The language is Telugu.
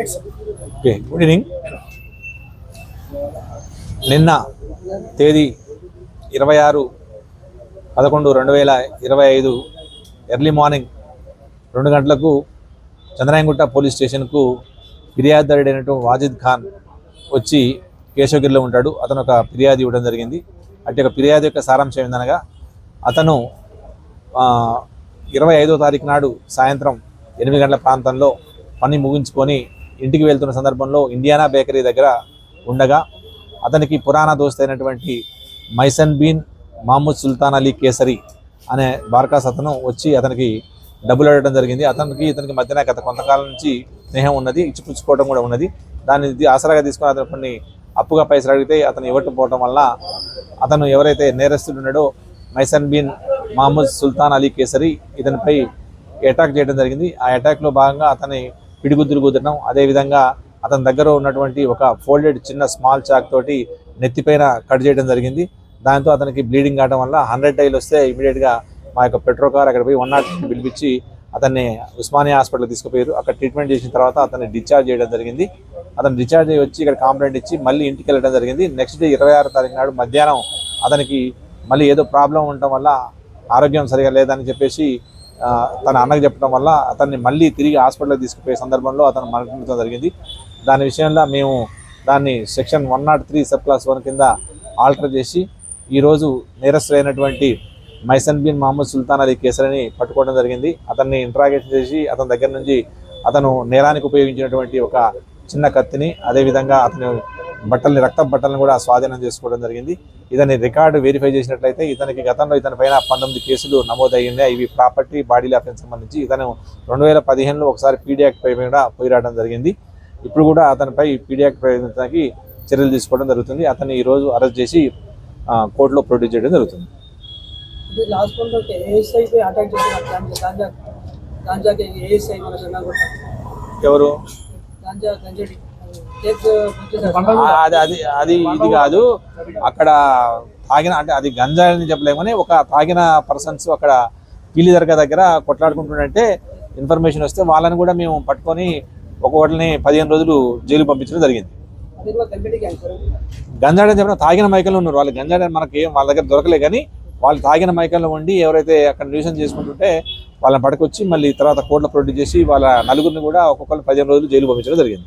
ఓకే గుడ్ ఈవినింగ్ నిన్న తేదీ ఇరవై ఆరు పదకొండు రెండు వేల ఇరవై ఐదు ఎర్లీ మార్నింగ్ రెండు గంటలకు చంద్రాయంగుట్ట పోలీస్ స్టేషన్కు ఫిర్యాదుదారుడైనటువంటి వాజిద్ ఖాన్ వచ్చి కేశవగిరిలో ఉంటాడు. అతను ఒక ఫిర్యాదు ఇవ్వడం జరిగింది. అంటే ఒక ఫిర్యాదు యొక్క సారాంశం ఏందనగా అతను ఇరవై ఐదో తారీఖు నాడు సాయంత్రం ఎనిమిది గంటల ప్రాంతంలో పని ముగించుకొని ఇంటికి వెళ్తున్న సందర్భంలో ఇండియానా బేకరీ దగ్గర ఉండగా అతనికి పురాణ దోస్త్ అయినటువంటి మైసన్ బీన్ మహమ్మద్ సుల్తాన్ అలీ కేసరి అనే బార్కాస్ అతను వచ్చి అతనికి డబ్బులు అడగడం జరిగింది. అతనికి ఇతనికి మధ్యన గత కొంతకాలం నుంచి స్నేహం ఉన్నది ఇచ్చిపుచ్చుకోవడం కూడా ఉన్నది. దాన్ని ఆసరాగా తీసుకుని అతను కొన్ని అప్పుగా పైసలు అడిగితే అతను ఇవ్వకపోవడం వల్ల అతను ఎవరైతే నేరస్తుడు ఉన్నాడో మైసన్ బిన్ మహమ్మద్ సుల్తాన్ అలీ కేసరి ఇతనిపై అటాక్ చేయడం జరిగింది. ఆ అటాక్లో భాగంగా అతని పిడిగుద్దులు కుదరడం అదేవిధంగా అతని దగ్గర ఉన్నటువంటి ఒక ఫోల్డెడ్ చిన్న స్మాల్ చాక్ తోటి నెత్తిపైన కట్ చేయడం జరిగింది. దాంతో అతనికి బ్లీడింగ్ కావడం వల్ల హండ్రెడ్ డైల్ వస్తే ఇమీడియట్గా మా యొక్క పెట్రో కార్ అక్కడ పోయి వన్ నాట్ పిలిపించి అతన్ని ఉస్మానియా హాస్పిటల్కి తీసుకుపోయారు. అక్కడ ట్రీట్మెంట్ చేసిన తర్వాత అతన్ని డిశ్చార్జ్ చేయడం జరిగింది. అతను డిశ్చార్జ్ అయ్యి వచ్చి ఇక్కడ కాంప్లైంట్ ఇచ్చి మళ్ళీ ఇంటికి వెళ్ళడం జరిగింది. నెక్స్ట్ డే ఇరవై ఆరు తారీఖు నాడు మధ్యాహ్నం అతనికి మళ్ళీ ఏదో ప్రాబ్లం ఉండటం వల్ల ఆరోగ్యం సరిగా లేదని చెప్పేసి తన అన్నకు చెప్పడం వల్ల అతన్ని మళ్ళీ తిరిగి హాస్పిటల్కి తీసుకుపోయే సందర్భంలో అతను మరణించడం జరిగింది. దాని విషయంలో మేము దాన్ని section one nought three sub clause one కింద ఆల్టర్ చేసి ఈరోజు నేరస్తులైనటువంటి మైసన్ బిన్ మహమ్మద్ సుల్తాన్ అలీ కేసరిని పట్టుకోవడం జరిగింది. అతన్ని ఇంట్రాగేషన్ చేసి అతని దగ్గర నుంచి అతను నేరానికి ఉపయోగించినటువంటి ఒక చిన్న కత్తిని అదేవిధంగా అతను బట్టల్ని రక్త బట్టలను కూడా స్వాధీనం చేసుకోవడం జరిగింది. ఇతని రికార్డు వెరిఫై చేసినట్లయితే ఇతనికి గతంలో ఇతని పైన పంతొమ్మిది కేసులు నమోదయ్యింది ఇవి ప్రాపర్టీ బాడీ అఫెన్స్ సంబంధించి ఇతను రెండు వేల పదిహేనులో ఒకసారి పీడియాక్ పై కూడా పోయి రావడం జరిగింది. ఇప్పుడు కూడా అతనిపై పీడియాక్ ప్రయోగించడానికి చర్యలు తీసుకోవడం జరుగుతుంది. అతన్ని ఈరోజు అరెస్ట్ చేసి కోర్టులో ప్రొడ్యూస్ చేయడం జరుగుతుంది. ఎవరు? అది అది అది ఇది కాదు. అక్కడ తాగిన అంటే అది గంజా అని చెప్పలేము కానీ ఒక తాగిన పర్సన్స్ అక్కడ పీలి దర్గా దగ్గర కొట్లాడుకుంటుంటే ఇన్ఫర్మేషన్ వస్తే వాళ్ళని కూడా మేము పట్టుకొని ఒక్కొక్కటిని పదిహేను రోజులు జైలు పంపించడం జరిగింది. గంజాడని చెప్పిన తాగిన మైకల్లో ఉన్నారు. వాళ్ళు గంజాడని మనకి ఏం వాళ్ళ దగ్గర దొరకలే కానీ వాళ్ళు తాగిన మైకల్లో ఉండి ఎవరైతే అక్కడ న్యూసన్ చేసుకుంటుంటే వాళ్ళని పట్టుకొచ్చి మళ్ళీ తర్వాత కోర్టులో ప్రొడ్యూస్ చేసి వాళ్ళ నలుగురిని కూడా ఒక్కొక్కరు పదిహేను రోజులు జైలు పంపించడం జరిగింది.